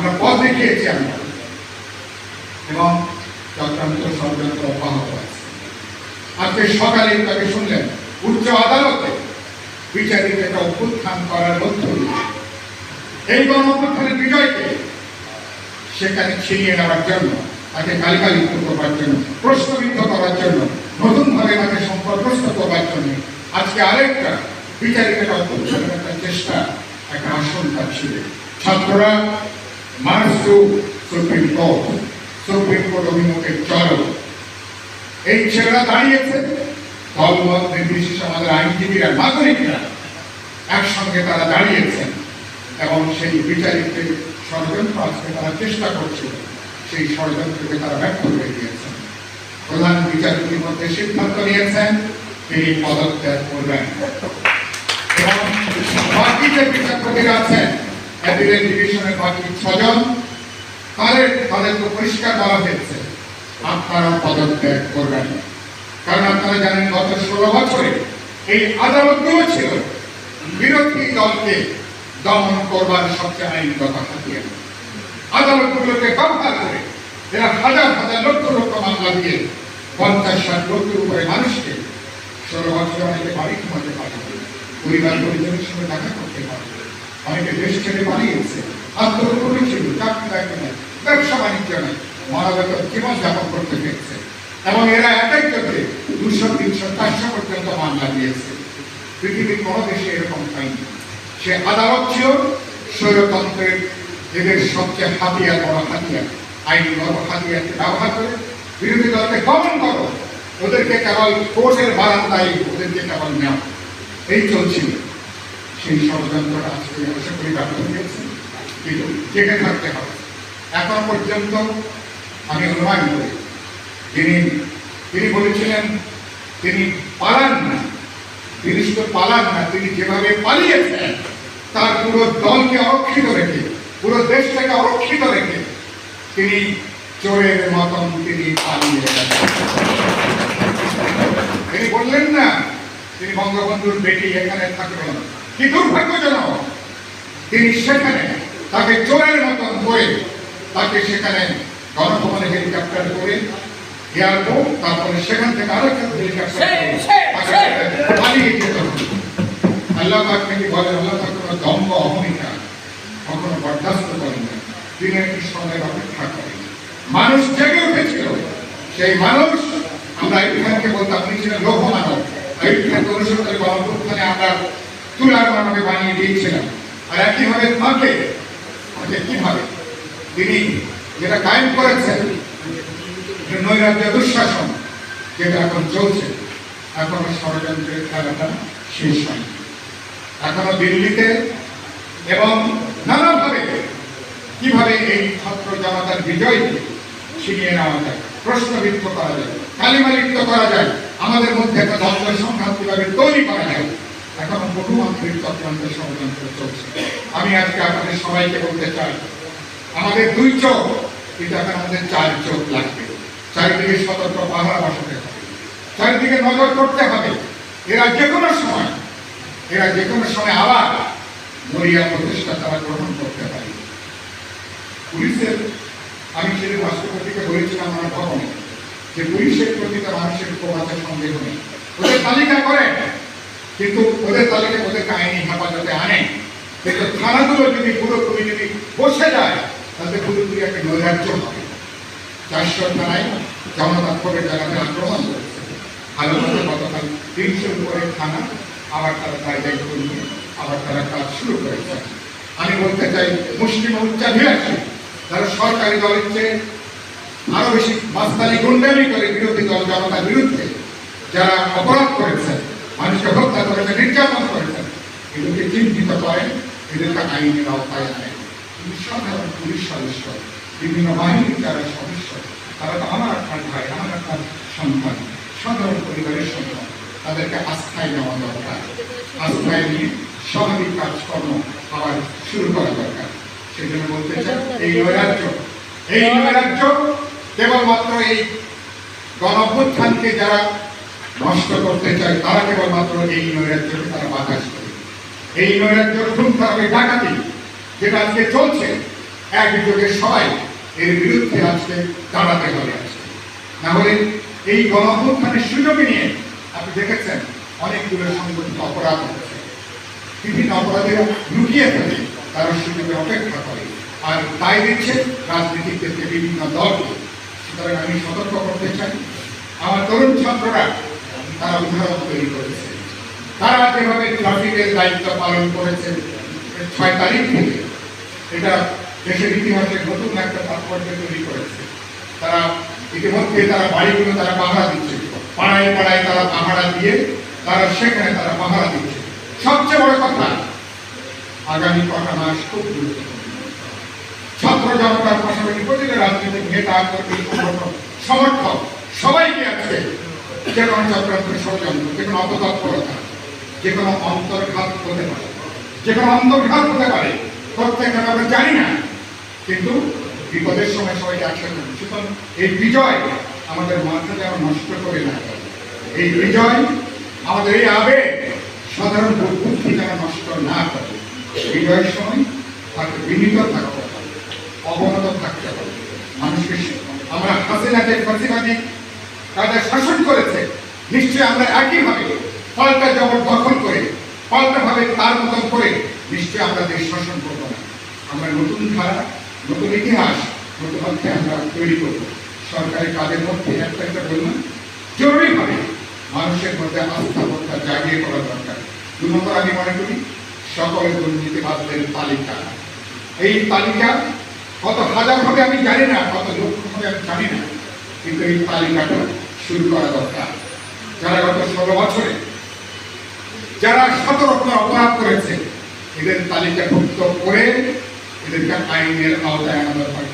আমরা পথ দেখিয়েছি আমরা এবং চক্রান্ত ষড়যন্ত্র অব্যাহত আছে। আজকে সকালে তাকে শুনলেন উচ্চ আদালতে বিচারিক একটা অভ্যুত্থান করার মধ্য এই গণ বিজয়কে সেখানে ছিনিয়ে নেওয়ার জন্য, তাকে কালিকালিত করবার জন্য, প্রশ্নবিদ্ধ করার জন্য, নতুনভাবে তাকে সম্পর্কস্থ করবার জন্য আজকে আরেকটা বিচারিক একটা অভ্যুত্থানের একটা চেষ্টা, একটা আশঙ্কা ছিল। ছাত্ররা মানুষ সুপ্রিম কোর্ট সুপ্রিম কোর্ট অভিমুখে চলো এই ছেলেরা দাঁড়িয়েছে দলমত নির্বিশেষে আমাদের আইনজীবীরা নাগরিকরা একসঙ্গে তারা দাঁড়িয়েছেন এবং সেই বিচারিককে ষড়যন্ত্র আজকে তারা চেষ্টা করছিল সেই ষড়যন্ত্রকে তারা ব্যর্থ করে দিয়েছেন প্রধান বিচারপতির মধ্যে সিদ্ধান্ত নিয়েছেন তিনি পদত্যাগ করবেন এবং বাকি যে বিচারপতিরা আছেন অ্যাপিলেট ডিভিশনের বাকি ছজন, তাদের তাদেরকে পরিষ্কার বলা হয়েছে, আপনারা পদত্যাগ করবেন কারণ আপনারা জানেন, গত ষোলো বছরে এই আদালতগুলো ছিল বিরোধী দলকে দমন করবার সবচেয়ে আইনগত হাতিয়ার। আদালতগুলোকে ব্যবহার করে এরা হাজার হাজার লক্ষ লক্ষ মামলা দিয়ে পঞ্চাশ ষাট লক্ষের উপরে মানুষকে ষোলো বছর অনেকে বাড়ি ঘুমাতে পারে পরিবার পরিজনের সঙ্গে দেখা করতে পারে অনেকে দেশ ছেড়ে পালিয়েছে। আত্মগোপনে ছিল চাকরি বাকরি নেই ব্যবসা বাণিজ্য নেই মানবত জীবন যাপন করতে পেরেছে এবং এরা এক একজনকে দুশো, তিনশো, চারশো পর্যন্ত মামলা দিয়েছে পৃথিবীর কোনো দেশে এরকম পাইনি সে আদালত ছিল, স্বৈরতন্ত্রের এদের সবচেয়ে হাতিয়ার, বড় হাতিয়ার। আইনগত হাতিয়ারকে ব্যবহার করে বিরোধী দলকে দমন করো। ওদেরকে কেবল কোর্টের বারান্দায়, ওদেরকে কেবল নেওয়া এই চলছিল। সেই ষড়যন্ত্রটা আজকে আশা করি ব্যর্থ হয়েছে কিন্তু জেগে থাকতে হবে। এখনও পর্যন্ত আমি অনুমান করি তিনি তিনি বলেছিলেন, তিনি পালান না তিনি শুধু পালান না, তিনি যেভাবে পালিয়েছেন, তার পুরো দলকে অরক্ষিত রেখে, পুরো দেশটাকে অরক্ষিত রেখে তিনি চোরের মতন তিনি পালিয়ে তিনি বললেন না তিনি বঙ্গবন্ধুর বেটি এখানে থাকবেন কি দুর্ভাগ্যজনক তিনি সেখানে তাকে চোরের মতন করে তাকে সেখানে গণভবনে হেলিকপ্টার করে এয়ারপোর্ট তারপরে সেখান থেকে আরও একটা হেলিকপ্টার পালিয়ে যেতে আল্লাহ পাক নাকি বলেন আল্লাহ কোনো দম্ভ অহমিকা কখনো বরদাস্ত করেন না। তিনি একটি সময়ের অপেক্ষা করেন মানুষ জেগে উঠেছিল। সেই মানুষ আমরা এখানকে বলতাম ছিলেন লৌহ মানব এইখানে অনুসরণের গণপ্রস্থানে আমরা তুলার মানবে বানিয়ে দিয়েছিলাম আর একইভাবে তাকে কীভাবে তিনি যেটা কায়েম করেছেন নৈরাজ্য দুঃশাসন যেটা এখন চলছে এখনও ষড়যন্ত্রের খেলাটা শেষ হয়নি এখনও দিল্লিতে এবং নানাভাবে কীভাবে এই ছাত্র জনতার বিজয়কে ছিনিয়ে নেওয়া যায় প্রশ্নবিদ্ধ করা যায় কালিমালিপ্ত করা যায় আমাদের মধ্যে একটা দ্বন্দ্ব সংঘাত কীভাবে তৈরি করা যায়, এখনও বহুমাত্রিক চক্রান্ত ষড়যন্ত্র চলছে। আমি আজকে আপনাদের সবাইকে বলতে চাই, আমাদের দুই চোখ, কিন্তু এখন আমাদের চার চোখ লাগবে। চারিদিকে সতর্ক পাহারা বসাতে হবে। চারিদিকে নজর করতে হবে। এরা যে কোনো সময়, এরা যে কোনো সময় আবার মরিয়া প্রতিষ্ঠা তারা গ্রহণ করতে পারে। পুলিশের, আমি সেদিন রাষ্ট্রপতিকে বলেছিলাম আমার ভবনে যে পুলিশের প্রতি তার মানুষের আছে সন্দেহ নেই ওদের তালিকা করে। কিন্তু ওদের তালিকা ওদেরকে আইনি হেফাজতে আনে। কিন্তু থানাগুলো যদি পুরোপুরি যদি বসে যায়, তাহলে পুরোপুরি একটা নৈরাজ্য হবে। চারশো থানায় জায়গাতে আক্রমণ করেছে। গতকাল তিনশোর উপরে থানা, আবার তারা আবার তারা কাজ শুরু করেছে। আমি বলতে চাই, মুসলিম উচ্চাভিলাষী, যারা সরকারি দলের চেয়ে আরও বেশি মাস্তানি গুন্ডামি করে বিরোধী দল জনতার বিরুদ্ধে যারা অপরাধ করেছেন, মানুষকে হত্যা করেছেন নির্যাতন করেছেন, এদেরকে চিহ্নিত করেন, এদেরকে আইনের আওতায় আনেন। সাধারণ পুলিশ সদস্য, বিভিন্ন বাহিনীর যারা সদস্য, তারা তো আমার আপনার ভাই, আমার আপনার সন্তান, সাধারণ পরিবারের সন্তান তাদেরকে আস্থায় নেওয়া দরকার। আস্থায় নিয়ে স্বাভাবিক কাজকর্ম আবার শুরু করা দরকার। সেই বলতে চাই, এই নৈরাজ্য এই নৈরাজ্য কেবলমাত্র এই গণঅভ্যুত্থানকে যারা নষ্ট করতে চায়, তারা কেবলমাত্র এই নৈরাজ্যকে তারা বাতাস করে এই নৈরাজ্য খুন হবে ডাকাতি, যেটা আজকে চলছে। এক একযোগে সবাই এর বিরুদ্ধে আজকে দাঁড়াতে হবে আজকে। না হলে এই গণঅভ্যুত্থানের সুযোগে নিয়ে, আপনি দেখেছেন, অনেকগুলো সংগঠিত অপরাধ হচ্ছে। বিভিন্ন অপরাধীরা লুকিয়ে থাকে, তারা সুযোগে অপেক্ষা করে। আর তাই দিচ্ছে রাজনীতির ক্ষেত্রে বিভিন্ন দলকে। সুতরাং আমি সতর্ক করতে চাই। আমার তরুণ ছাত্ররা তারা উদাহরণ তৈরি করেছে। তারা যেভাবে ট্রাফিকের দায়িত্ব পালন করেছে ছয় তারিখ থেকে এটা দেশের ইতিহাসে নতুন একটা তাৎপর্য তৈরি করেছে। তারা ইতিমধ্যে তারা বাড়িগুলো তারা পাহারা দিচ্ছে। পাড়ায় পাড়ায় তারা পাহারা দিয়ে তারা সেখানে তারা পাহারা দিচ্ছে। সবচেয়ে বড় কথা, আগামী কটা মাস খুব গুরুত্বপূর্ণ। ছাত্র জনতার পাশাপাশি প্রতিটা রাজনৈতিক নেতা কর্মী সমর্থক সবাইকে আছে। যে কোনো চক্রান্তের ষড়যন্ত্র, যে কোনো অপতৎপরতা, যে কোনো অন্তর্ঘাত হতে পারে। যে কোনো অন্তর্ঘাত হতে পারে। প্রত্যেকটা আমরা জানি না। কিন্তু বিপদের সময় সবাই একসাথে থাকি। সুতরাং এই বিজয় আমাদের মাথা যেন নষ্ট করে না। এই বিজয় আমাদের এই আবেগ সাধারণ বুদ্ধি যেন নষ্ট না করে। বিজয়ের সময় তাকে বিনীত থাকতে হবে অবনত থাকতে হবে মানুষকে সে- আমরা হাসিনাকে ফাঁসিবাদী তাদের শাসন করেছে, নিশ্চয়ই আমরা একইভাবে পাল্টা জবর দখল করে পাল্টাভাবে তার মতন করে নিশ্চয়ই আমরা দেশ শাসন করব না। আমরা নতুন ধারা, নতুন ইতিহাস, নতুন অধ্যায় আমরা তৈরি করব। সরকারি কাজের মধ্যে একটা একটা বললাম জরুরিভাবে মানুষের মধ্যে আস্থা প্রত্যা জাগিয়ে করা দরকার। দু নম্বর আমি মনে করি, সকল দুর্নীতিবাদদের তালিকা। এই তালিকা কত হাজার হবে আমি জানি না, কত লক্ষ হবে আমি জানি না। কিন্তু এই তালিকাটা শুরু করা দরকার। যারা গত ষোলো বছরে যারা শত অপরাধ করেছে, এদের তালিকাভুক্ত করে এদেরকে আইনের আওতায় আনা দরকার।